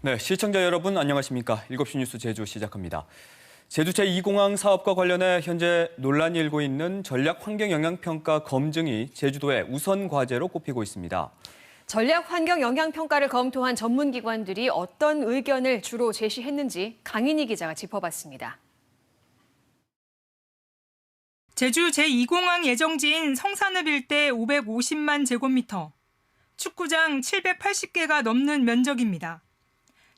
네, 시청자 여러분 안녕하십니까? 7시 뉴스 제주 시작합니다. 제주 제2공항 사업과 관련해 현재 논란이 일고 있는 전략 환경 영향 평가 검증이 제주도의 우선 과제로 꼽히고 있습니다. 전략 환경 영향 평가를 검토한 전문 기관들이 어떤 의견을 주로 제시했는지 강인희 기자가 짚어봤습니다. 제주 제2공항 예정지인 성산읍 일대 550만 제곱미터, 축구장 780개가 넘는 면적입니다.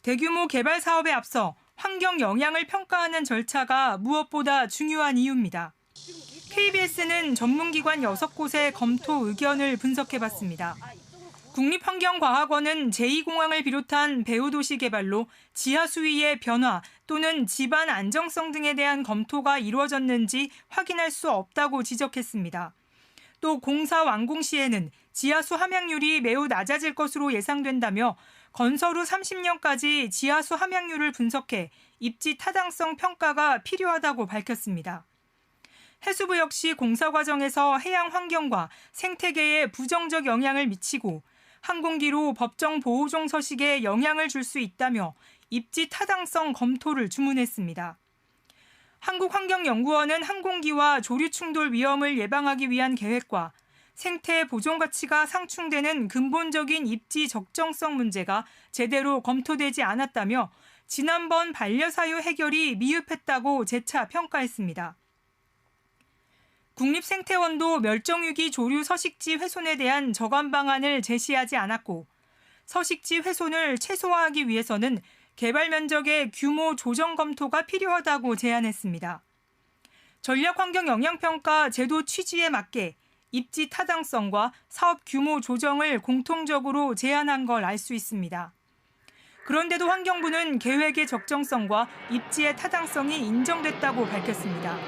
대규모 개발 사업에 앞서 환경 영향을 평가하는 절차가 무엇보다 중요한 이유입니다. KBS는 전문기관 6곳의 검토 의견을 분석해봤습니다. 국립환경과학원은 제2공항을 비롯한 배후도시 개발로 지하 수위의 변화 또는 집안 안정성 등에 대한 검토가 이루어졌는지 확인할 수 없다고 지적했습니다. 또 공사 완공 시에는 지하수 함양률이 매우 낮아질 것으로 예상된다며 건설 후 30년까지 지하수 함양률을 분석해 입지 타당성 평가가 필요하다고 밝혔습니다. 해수부 역시 공사 과정에서 해양 환경과 생태계에 부정적 영향을 미치고 항공기로 법정 보호종 서식에 영향을 줄 수 있다며 입지 타당성 검토를 주문했습니다. 한국환경연구원은 항공기와 조류 충돌 위험을 예방하기 위한 계획과 생태 보존 가치가 상충되는 근본적인 입지 적정성 문제가 제대로 검토되지 않았다며 지난번 반려사유 해결이 미흡했다고 재차 평가했습니다. 국립생태원도 멸종위기 조류 서식지 훼손에 대한 저감 방안을 제시하지 않았고 서식지 훼손을 최소화하기 위해서는 개발 면적의 규모 조정 검토가 필요하다고 제안했습니다. 전략환경영향평가 제도 취지에 맞게 입지 타당성과 사업 규모 조정을 공통적으로 제안한 걸 알 수 있습니다. 그런데도 환경부는 계획의 적정성과 입지의 타당성이 인정됐다고 밝혔습니다.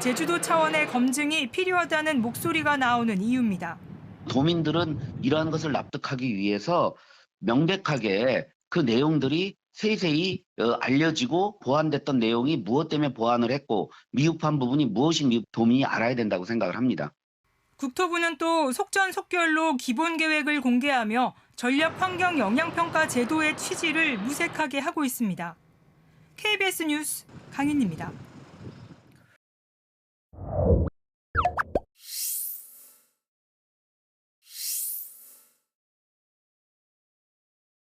제주도 차원의 검증이 필요하다는 목소리가 나오는 이유입니다. 도민들은 이러한 것을 납득하기 위해서 명백하게 그 내용들이 세세히 어, 알려지고 보완됐던 내용이 무엇 때문에 보완을 했고 미흡한 부분이 무엇이 도민이 알아야 된다고 생각을 합니다. 국토부는 또 속전속결로 기본 계획을 공개하며 전략 환경 영향 평가 제도의 취지를 무색하게 하고 있습니다. KBS 뉴스 강인입니다.